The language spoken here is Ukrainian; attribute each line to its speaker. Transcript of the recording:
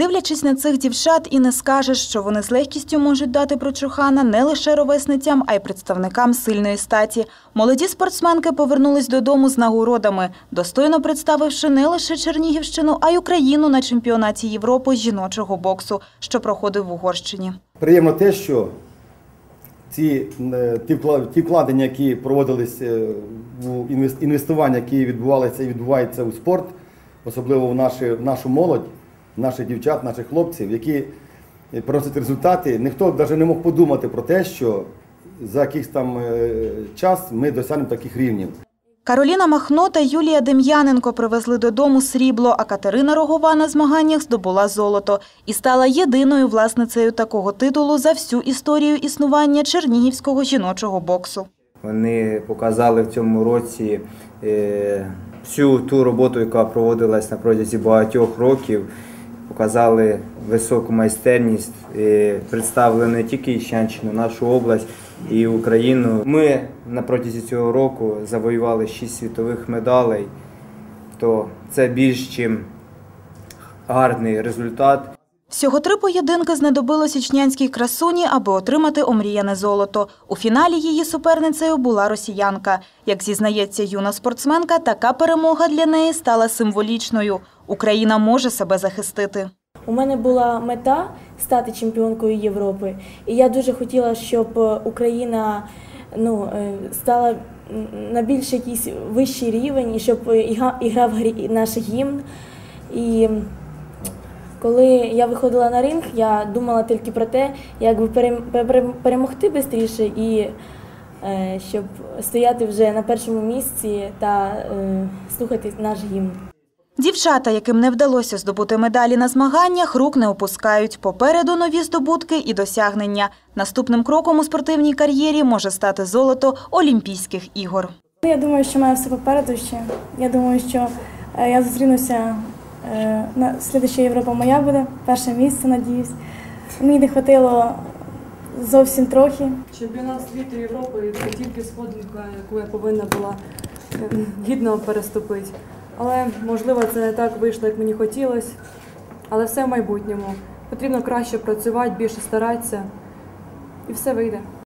Speaker 1: Дивлячись на цих дівчат, і не скажеш, що вони з легкістю можуть дати прочухана не лише ровесницям, а й представникам сильної статі. Молоді спортсменки повернулись додому з нагородами, достойно представивши не лише Чернігівщину, а й Україну на чемпіонаті Європи жіночого боксу, що проходив в Угорщині.
Speaker 2: Приємно те, що ці, е, ті, вкладення, які проводились е, в інвес- інвестування, які відбувалися і відбуваються у спорт, особливо в, наші, в нашу молодь, наших дівчат, наших хлопців, які приносять результати, ніхто навіть не мог подумати про те, що за якийсь там е, час ми досягнемо таких рівнів.
Speaker 1: Кароліна Махно та Юлія Дем'яненко привезли додому срібло, а Катерина Рогова на змаганнях здобула золото і стала єдиною власницею такого титулу за всю історію існування чернігівського жіночого боксу.
Speaker 3: Вони показали в цьому році е, всю ту роботу, яка проводилась на протязі багатьох років. Показали високу майстерність, і представили не тільки Іщанщину, нашу область і Україну. Ми на протязі цього року завоювали 6 світових медалей, то це більш чим гарний результат.
Speaker 1: Всього три поєдинки знадобилось ічнянській красуні, аби отримати омріяне золото. У фіналі її суперницею була росіянка. Як зізнається юна спортсменка, така перемога для неї стала символічною. Україна може себе захистити.
Speaker 4: У мене була мета стати чемпіонкою Європи, і я дуже хотіла, щоб е, Україна ну, е, стала на більш якийсь вищий рівень, і щоб е, і грав наш гімн. І коли я виходила на ринг, я думала тільки про те, як би перем- перем- перемогти швидше і е, щоб стояти вже на першому місці та е, слухати наш гімн.
Speaker 1: Дівчата, яким не вдалося здобути медалі на змаганнях, рук не опускають. Попереду нові здобутки і досягнення. Наступним кроком у спортивній кар'єрі може стати золото Олімпійських ігор.
Speaker 5: Я думаю, що маю все попереду ще. Я думаю, що е, я зустрінуся на слідча Європа моя буде, перше місце, надіюсь. Мені не хватило зовсім трохи.
Speaker 6: Чемпіонат світу Європи це тільки сходинка, яку я повинна була е, гідно переступити. Але можливо це не так вийшло, як мені хотілося. Але все в майбутньому. Потрібно краще працювати, більше старатися, і все вийде.